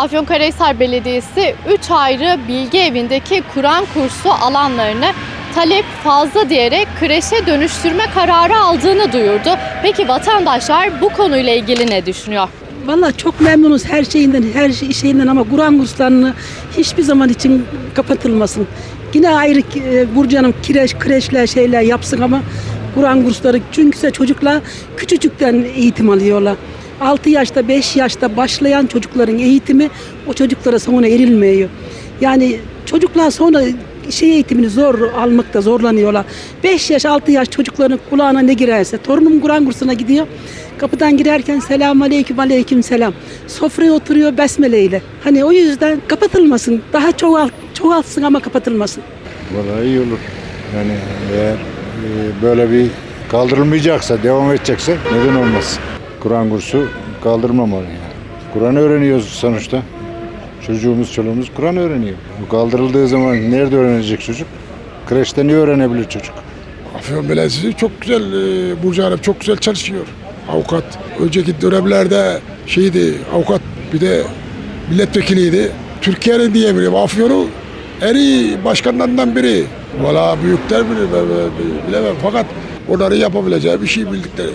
Afyonkarahisar Belediyesi 3 ayrı bilgi evindeki Kur'an kursu alanlarını talep fazla diyerek kreşe dönüştürme kararı aldığını duyurdu. Peki vatandaşlar bu konuyla ilgili ne düşünüyor? Vallahi çok memnunuz her şeyinden, her şey- şeyinden ama Kur'an kurslarını hiçbir zaman için kapatılmasın. Yine ayrı e, Burcu Hanım kireç, kreşler şeyler yapsın ama Kur'an kursları çünkü çocuklar küçücükten eğitim alıyorlar. 6 yaşta 5 yaşta başlayan çocukların eğitimi o çocuklara sonra erilmiyor. Yani çocuklar sonra şey eğitimini zor almakta zorlanıyorlar. 5 yaş 6 yaş çocukların kulağına ne girerse torunum Kur'an kursuna gidiyor. Kapıdan girerken selamun aleyküm aleyküm selam. Sofraya oturuyor besmele ile. Hani o yüzden kapatılmasın. Daha çoğalt, çoğaltsın ama kapatılmasın. Vallahi iyi olur. Yani eğer e, böyle bir kaldırılmayacaksa, devam edecekse neden olmasın? Kur'an kursu kaldırmamalı yani. Kur'an öğreniyoruz sonuçta. Çocuğumuz, çoluğumuz Kur'an öğreniyor. Bu kaldırıldığı zaman nerede öğrenecek çocuk? Kreşte ne öğrenebilir çocuk? Afyon Belediyesi çok güzel, e, Burcu Hanım çok güzel çalışıyor. Avukat. Önceki dönemlerde şeydi, avukat bir de milletvekiliydi. Türkiye'nin diyebilirim. Afyon'un en iyi başkanlarından biri. Valla büyükler bilir, bilemem. Fakat onların yapabileceği bir şey bildikleri.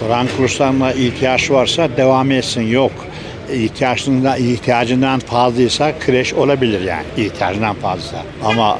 Kur'an kurslarına ihtiyaç varsa devam etsin. Yok. İhtiyacından, ihtiyacından fazlaysa kreş olabilir yani. ihtiyacından fazla. Ama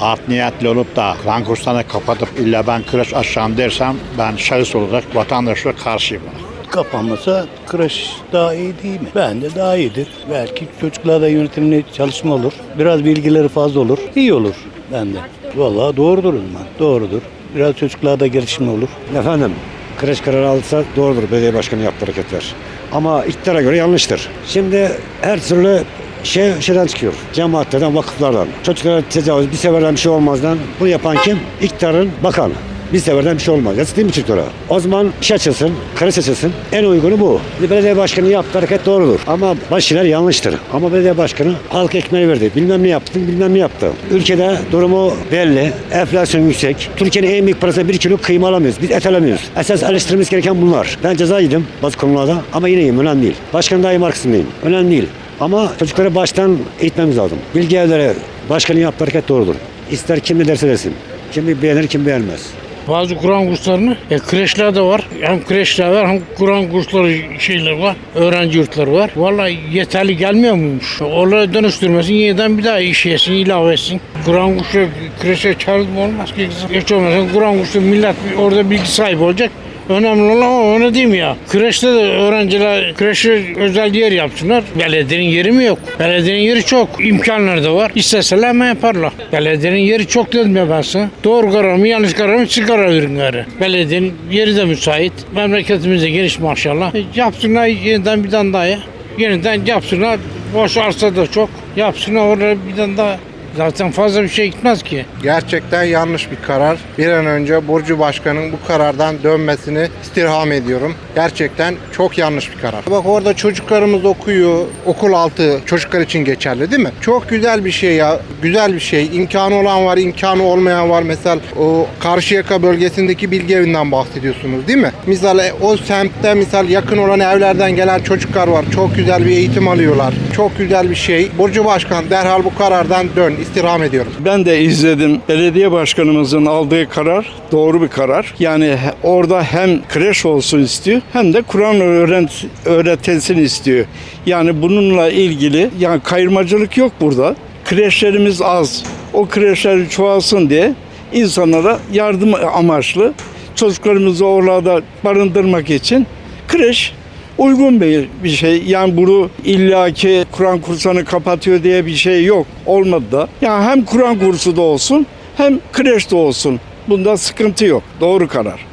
art niyetli olup da Kur'an kurslarını kapatıp illa ben kreş açacağım dersem ben şahıs olarak vatandaşla karşıyım kapanmasa kreş daha iyi değil mi? Bence daha iyidir. Belki çocuklarda yönetimli çalışma olur. Biraz bilgileri fazla olur. İyi olur bende. Vallahi doğrudur ben. Doğrudur. Biraz çocuklarda gelişme olur. Efendim, kreş kararı alırsa doğrudur belediye başkanı yaptığı hareketler. Ama iktidara göre yanlıştır. Şimdi her türlü şey şeyden çıkıyor. Cemaatlerden, vakıflardan. Çocuklara tecavüz, bir seferden bir şey olmazdan. Bunu yapan kim? İktidarın bakanı. Bir seferden bir şey olmaz. Yazık değil mi çocuklara? O zaman iş açılsın, kreş açılsın. En uygunu bu. Şimdi belediye başkanı yaptığı hareket doğrudur. Ama bazı şeyler yanlıştır. Ama belediye başkanı halk ekmeği verdi. Bilmem ne yaptı, bilmem ne yaptı. Ülkede durumu belli. Enflasyon yüksek. Türkiye'nin en büyük parası bir kilo kıyma alamıyoruz. Biz et alamıyoruz. Esas eleştirmemiz gereken bunlar. Ben ceza yedim bazı konularda ama yine iyiyim. Önemli değil. Başkanın daim arkasındayım. Önemli değil. Ama çocukları baştan eğitmemiz lazım. Bilgi evleri başkanın yaptığı hareket doğrudur. İster kim ne derse desin. Kim beğenir kim beğenmez. Bazı Kur'an kurslarını e, kreşler de var. Hem kreşler var hem Kur'an kursları şeyler var. Öğrenci yurtları var. Vallahi yeterli gelmiyor muymuş? Onları dönüştürmesin yeniden bir daha iş yesin, ilave etsin. Kur'an kursu kreşe çağrılma olmaz ki. Hiç olmazsa Kur'an kursu millet orada bilgi sahibi olacak. Önemli olan o, değil mi ya? Kreşte de öğrenciler kreşe özel yer yapsınlar. Belediyenin yeri mi yok? Belediyenin yeri çok. İmkanları da var. İsteseler hemen yaparlar. Belediyenin yeri çok dedim ya ben sana. Doğru karar mı yanlış karar mı siz karar verin gari. Belediyenin yeri de müsait. Memleketimiz geniş maşallah. E, yapsınlar yeniden bir tane daha ya. Yeniden yapsınlar. Boş arsa da çok. Yapsınlar oraya bir tane daha. Zaten fazla bir şey gitmez ki. Gerçekten yanlış bir karar. Bir an önce Burcu Başkan'ın bu karardan dönmesini istirham ediyorum. Gerçekten çok yanlış bir karar. Bak orada çocuklarımız okuyor. Okul altı çocuklar için geçerli değil mi? Çok güzel bir şey ya. Güzel bir şey. İmkanı olan var, imkanı olmayan var. Mesela o Karşıyaka bölgesindeki bilgi evinden bahsediyorsunuz değil mi? Misal e, o semtte misal yakın olan evlerden gelen çocuklar var. Çok güzel bir eğitim alıyorlar. Çok güzel bir şey. Burcu Başkan derhal bu karardan dön. İstirham ediyorum. Ben de izledim. Belediye başkanımızın aldığı karar doğru bir karar. Yani orada hem kreş olsun istiyor hem de Kur'an öğrent öğretilsin istiyor. Yani bununla ilgili yani kayırmacılık yok burada. Kreşlerimiz az. O kreşler çoğalsın diye insanlara yardım amaçlı çocuklarımızı orada barındırmak için kreş uygun bir, bir şey. Yani bunu illaki Kur'an kurslarını kapatıyor diye bir şey yok. Olmadı da. Yani hem Kur'an kursu da olsun hem kreş de olsun. Bunda sıkıntı yok. Doğru karar.